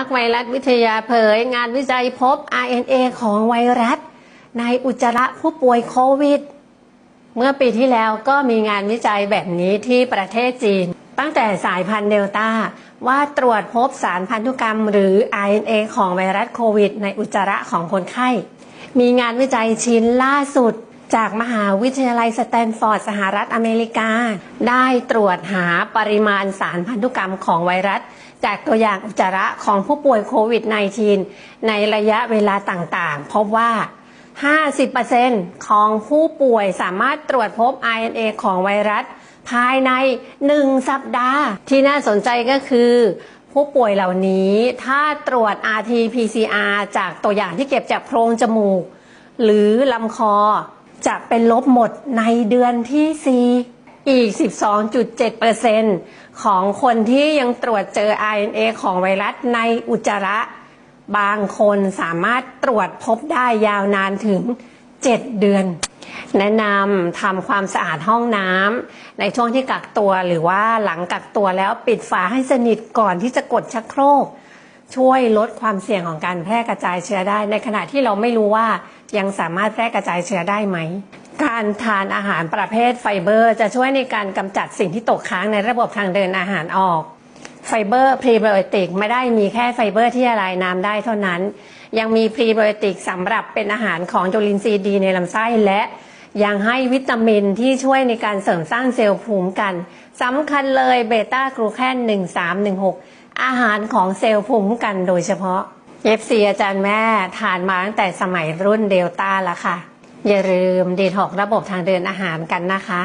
นักไวรัสวิทยาเผย งานวิจัยพบ RNA ของไวรัส ในอุจจาระผู้ป่วยโควิด เมื่อปีที่แล้วก็มีงานวิจัยแบบนี้ที่ประเทศจีน ตั้งแต่สายพันธุ์เดลต้า ว่าตรวจพบสารพันธุกรรมหรือ RNA ของไวรัสโควิด ในอุจจาระของคนไข้ มีงานวิจัยชิ้นล่าสุด จากมหาวิทยาลัยสแตนฟอร์ดสหรัฐอเมริกา ได้ตรวจหาปริมาณสารพันธุกรรมของไวรัส จากตัวอย่างอุจจาระของผู้ป่วยโควิด -19 ในระยะเวลาต่างๆ พบว่า 50%ของผู้ป่วยสามารถตรวจพบ RNA ของไวรัส ภายใน 1 สัปดาห์ ที่น่าสนใจก็คือผู้ป่วยเหล่านี้ถ้าตรวจ RT-PCR จากตัวอย่างที่เก็บจากโพรงจมูก หรือลำคอ จะเป็นลบหมดในเดือนที่ 4 อีก 12.7%ของคนที่ยังตรวจเจอ RNA ของไวรัสในอุจจาระ บางคนสามารถตรวจพบได้ยาวนานถึง 7 เดือน แนะนำทำความสะอาดห้องน้ำในช่วงที่กักตัวหรือว่าหลังกักตัวแล้วปิดฝาให้สนิทก่อนที่จะกดชักโครก ช่วยลดความเสี่ยงของการแพร่กระจายเชื้อได้ ในขณะที่เราไม่รู้ว่ายังสามารถแพร่กระจายเชื้อได้ไหม การทานอาหารประเภทไฟเบอร์ จะช่วยในการกำจัดสิ่งที่ตกค้างในระบบทางเดินอาหารออก ไฟเบอร์พรีไบโอติกไม่ได้มีแค่ไฟเบอร์ที่ละลายน้ำได้เท่านั้น ยังมีพรีไบโอติกสำหรับเป็นอาหารของจุลินทรีย์ดีในลำไส้และยังให้วิตามินที่ช่วยในการเสริมสร้างเซลล์ภูมิกันสำคัญเลยเบต้ากลูแคน 1316 อาหารของเซลล์ภูมิคุ้มกันโดยเฉพาะเอฟซีอาจารย์แม่ทานมาตั้งแต่สมัยรุ่นเดลต้าแล้วค่ะ อย่าลืมดีท็อกระบบทางเดินอาหารกันนะคะ